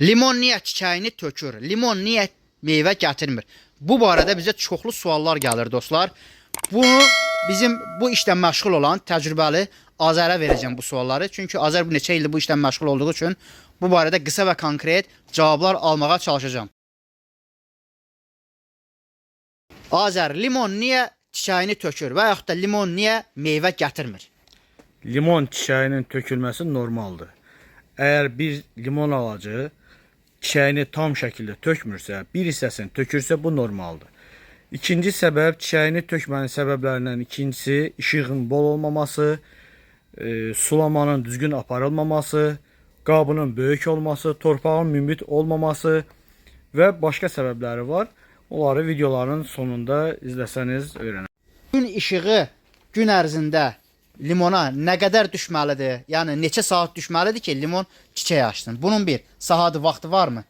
Limon niyə çiçəyini tökür? Limon niyə meyvə gətirmir? Bu barədə bizə çoxlu suallar gəlir dostlar. Bunu bizim bu işlə məşğul olan təcrübəli Azərə verəcəm bu sualları. Çünki Azər bu neçə ildir bu işlə məşğul olduğu üçün bu barədə qısa və konkret cavablar almağa çalışacağam. Azər, limon niyə çiçəyini tökür və yaxud da limon niyə meyvə gətirmir? Limon çiçeğinin tökülmesi normaldır. Eğer bir limon ağacı çiçeğini tam şəkildə tökmürsə, bir hissəsini tökürsə bu normaldır. İkinci səbəb çiçeğini tökmənin səbəblərindən ikincisi işığın bol olmaması, e, sulamanın düzgün aparılmaması, qabının böyük olması, torpağın münbit olmaması və başqa səbəbləri var. Onları videoların sonunda izləsəniz öyrənərsiniz. Gün işığı gün ərzində limona nə qədər düşməlidir? Yəni neçə saat düşməlidir ki, limon çiçək açsın? Bunun bir saatı vaxtı varmı?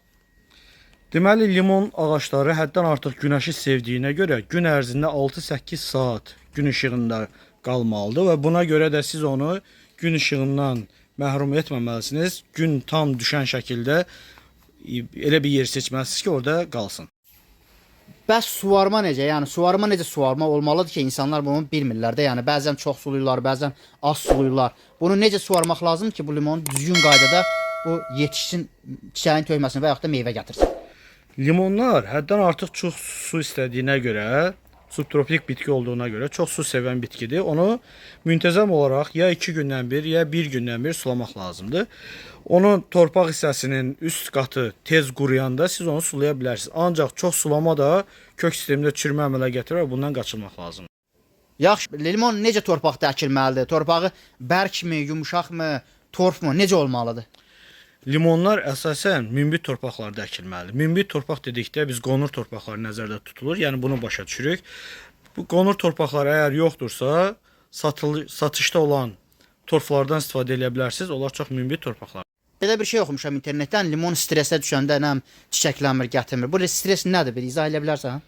Deməli limon ağacları həddən artıq günəşi sevdiyinə görə gün ərzində 6-8 saat gün işığında qalmalıdır və buna görə də siz onu gün işığından məhrum etməməlisiniz. Gün tam düşən şəkildə e, elə bir yer seçməlisiniz ki, orada qalsın. Bəs suvarma necə? Yəni suvarma necə suvarma olmalıdır ki, insanlar bunu bilmirlər də. Yəni bəzən çox suluyurlar, bəzən az suluyurlar. Bunu necə suvarmaq lazım ki, bu limon düzgün qaydada bu yetişsin, çiçəyin tökməsin və yaxud da meyvə gətirsin. Limonlar həddən artıq çox su istədiyinə görə, subtropik bitki olduğuna görə çox su sevən bitkidir. Onu müntəzəm olaraq ya 2 gündən bir, ya 1 gündən bir sulamaq lazımdır. Onun torpaq hissəsinin üst qatı tez quruyanda siz onu sulaya bilərsiniz. Ancaq çox sulama da kök sistemində çürümə əmələ gətirir və bundan qaçılmaq lazımdır. Yaxşı, limon necə torpaqda əkilməlidir? Torpağı bərkmi, yumşaqmı, torfmu necə olmalıdır? Limonlar əsasən münbit torpaqlarda əkilməlidir. Münbit torpaq dedikdə biz qonur torpaqları nəzərdə tutulur. Yəni bunu başa düşürük. Bu qonur torpaqlar əgər yoxdursa, satıl satışda olan torflardan istifadə edə bilərsiniz. Onlar çox münbit torpaqlar. Belə bir şey oxumuşam internetdən. Limon stressə düşəndə nəm çiçəklənmir, gətirmir. Bu stres nədir? Bir izah edə bilərsən?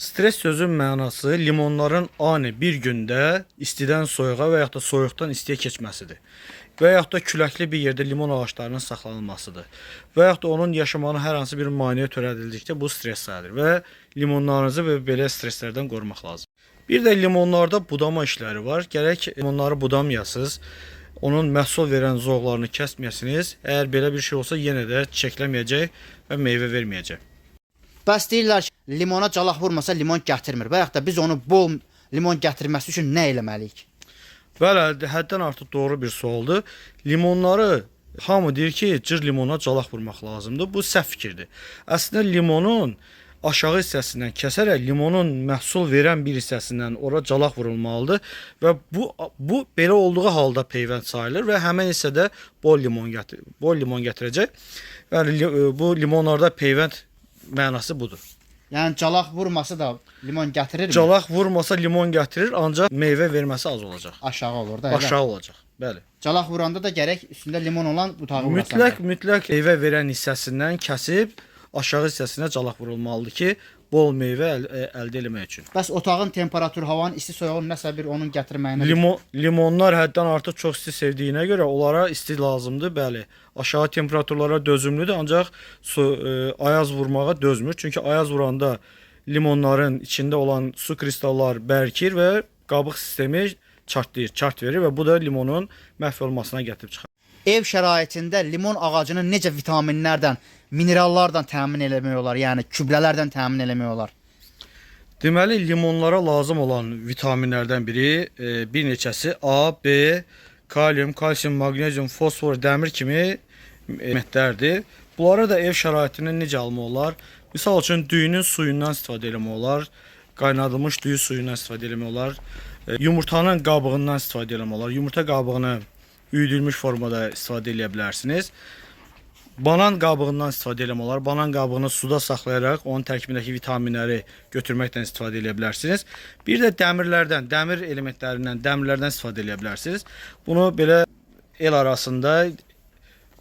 Stres sözün mənası limonların ani bir gündə istidən soyuğa və yaxud da soyuqdan istiyə keçməsidir. Və yaxud da küləkli bir yerdə limon ağaclarının saxlanılmasıdır. Və yaxud da onun yaşamağına hər hansı bir maneə törədildikdə bu stres sayılır və limonlarınızı və belə stresslərdən qorumaq lazım. Bir də limonlarda budama işləri var. Gərək limonları budamayasınız. Onun məhsul verən zoğlarını kəsməyəsiniz. Əgər belə bir şey olsa yenə də çiçəkləməyəcək və meyvə verməyəcək. Bəs deyirlər ki, limona calaq vurmasa limon gətirmir. Yaxud da biz onu bol limon gətirməsi üçün nə eləməliyik? Bəli, həddən artıq doğru bir sualdır. Limonları hamı deyir ki, cır limona calaq vurmaq lazımdır. Bu səhv fikirdir. Əslində limonun aşağı hissəsindən kəsərək limonun məhsul verən bir hissəsindən ora calaq vurulmalıdır və bu bu belə olduğu halda peyvənd sayılır və həmin hissədə bol limon gətir bol limon gətirəcək. Yəni bu limonlarda peyvənd mənası budur. Yəni calaq vurması da limon gətirirmi? Calaq vurmasa limon gətirir, ancaq meyvə verməsi az olacaq. aşağı olur da. elə. Aşağı olacaq. Bəli. Calaq vuranda da gərək üstündə limon olan butağı vurasan. Mütləq mütləq meyvə verən hissəsindən kəsib aşağı hissəsinə calaq vurulmalıdır ki, bol meyvə əl, ə, əldə etmək üçün. Bəs otağın temperaturu, havanın isti soyuğu nəsə bir onun gətirməyinə Limon limonlar həddən artıq çox isti sevdiyinə görə onlara isti lazımdır, bəli. Aşağı temperaturlara dözümlüdür, ancaq su ə, ayaz vurmağa dözmür. Çünki ayaz vuranda limonların içində olan su kristallar bərkir və qabıq sistemi çartlayır, çart verir və bu da limonun məhv olmasına gətirib çıxarır. ev şəraitində limon ağacını necə vitaminlərdən, minerallardan təmin eləmək olar? Yəni küblələrdən təmin eləmək olar. Deməli limonlara lazım olan vitaminlərdən biri e, bir neçəsi A, B, kalium, kalsium, maqnezium, fosfor, dəmir kimi elementlərdir. Bunları da ev şəraitində necə almaq olar? Misal üçün düyünün suyundan istifadə etmək olar, qaynadılmış düyü suyundan istifadə etmək olar, e, yumurtanın qabığından istifadə etmək olar. Yumurta qabığını üyüdülmüş formada istifadə edə bilərsiniz. Banan qabığından istifadə etmək olar. Banan qabığını suda saxlayaraq onun tərkibindəki vitaminləri götürməkdən istifadə edə bilərsiniz. Bir də dəmirlərdən, dəmir elementlərindən, dəmirlərdən istifadə edə bilərsiniz. Bunu belə el arasında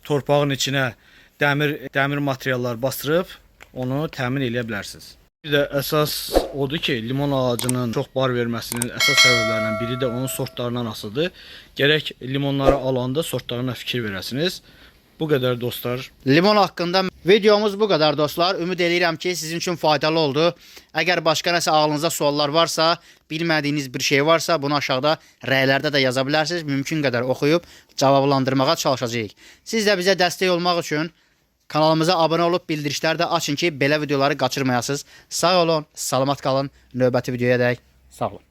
torpağın içinə dəmir dəmir materiallar bastırıb onu təmin edə bilərsiniz. Bir də əsas odur ki, limon ağacının çox bar verməsinin əsas səbəblərindən biri də onun sortlarından asılıdır. Gərək limonları alanda sortlarına fikir verəsiniz. Bu qədər dostlar. Limon haqqında Videomuz bu kadar dostlar. Ümid edirəm ki, sizin üçün faydalı oldu. Əgər başqa nəsə ağlınızda suallar varsa, bilmədiyiniz bir şey varsa, bunu aşağıda rəylərdə də yaza bilərsiniz. Mümkün qədər oxuyub cavablandırmağa çalışacağıq. Siz də bizə dəstək olmaq üçün kanalımıza abunə olub bildirişləri də açın ki, belə videoları qaçırmayasınız. Sağ olun, salamat qalın. Növbəti videoya dək sağ olun.